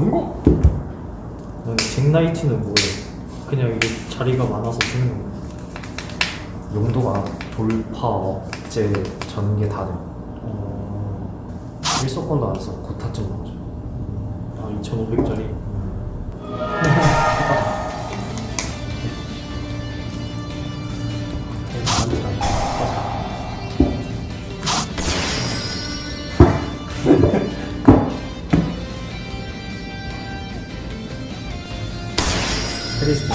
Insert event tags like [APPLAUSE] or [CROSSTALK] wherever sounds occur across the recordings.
성공! 넌 잭나이트는 뭐예요? 그냥 이게 자리가 많아서 주는 건가? 용도가 돌파, 억제, 전개 다 돼. 어... 일석걸로 안 써. 고타점 나오죠. 아, 2,500짜리. 크리스틴.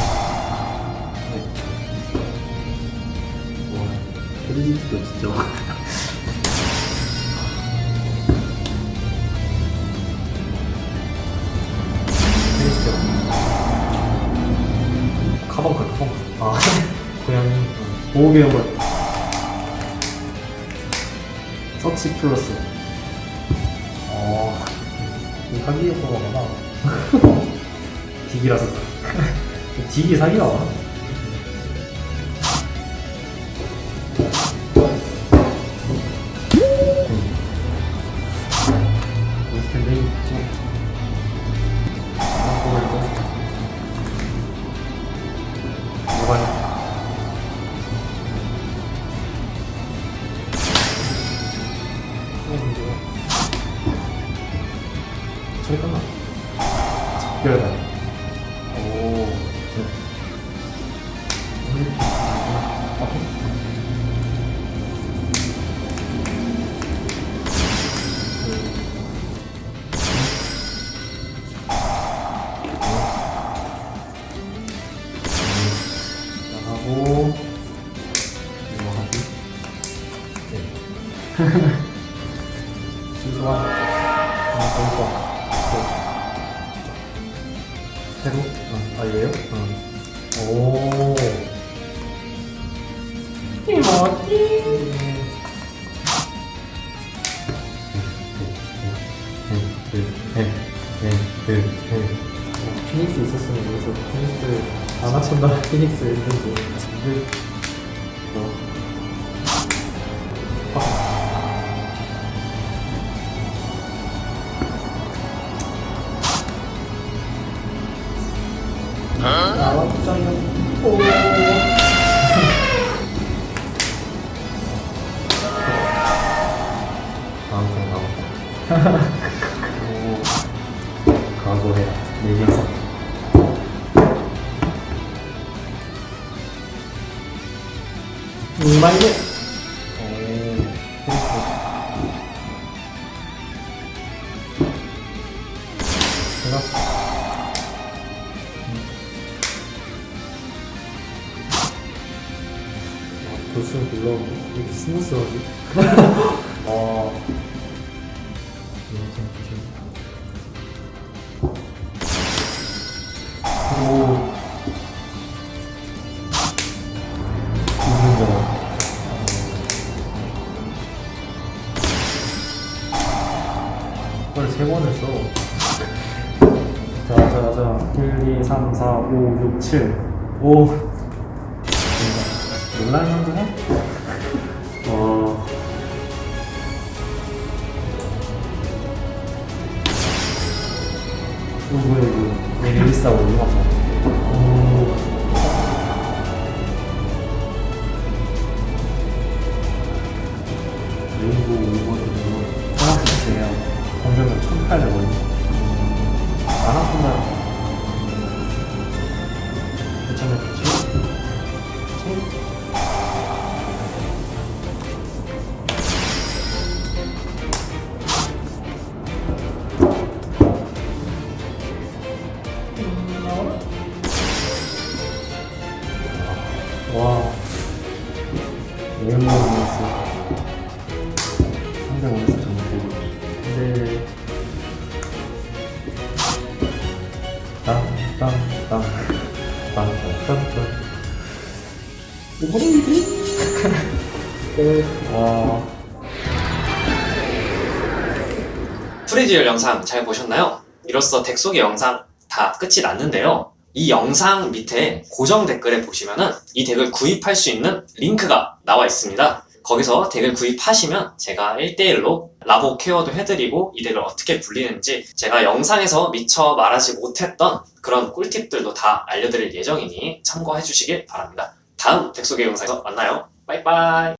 헬리도 진짜 많아. 크리스틴. 카본컬, 카본컬. 아 고양이 보호개혁을 서치 플러스. 어... 이 사기 효과가 많아 딕이라서. 아, 이거. 뭐가요? 저기 끝나. 작별다. 네. 새로? 아, 아 얘요? 응. 오 어, 피닉스 있었으면 여기서 피닉스 안 맞춘다 피닉스 했는데 뭐? 나왔잖아요 각오해라. 내 녀석. 이말고 교수는 불러 왜 이렇게 스무스하지? 와 [LAUGHS] 조심 오 그걸 세 번을 써. 자, 자, 자. 1, 2, 3, 4, 5, 6, 7. 5. 놀랄만도 해? 어. 안 아프면 괜찮을 좋지? 와. 상대 몬스 정도. 프리듀얼 영상 잘 보셨나요? 이로써 덱 속의 영상 다 끝이 났는데요. 이 영상 밑에 고정 댓글에 보시면은 이 덱을 구입할 수 있는 링크가 나와 있습니다. 거기서 덱을 구입하시면 제가 1대1로 라보 케어도 해드리고 이 덱을 어떻게 불리는지 제가 영상에서 미처 말하지 못했던 그런 꿀팁들도 다 알려드릴 예정이니 참고해 주시길 바랍니다. 다음 덱 소개 영상에서 만나요. 빠이빠이.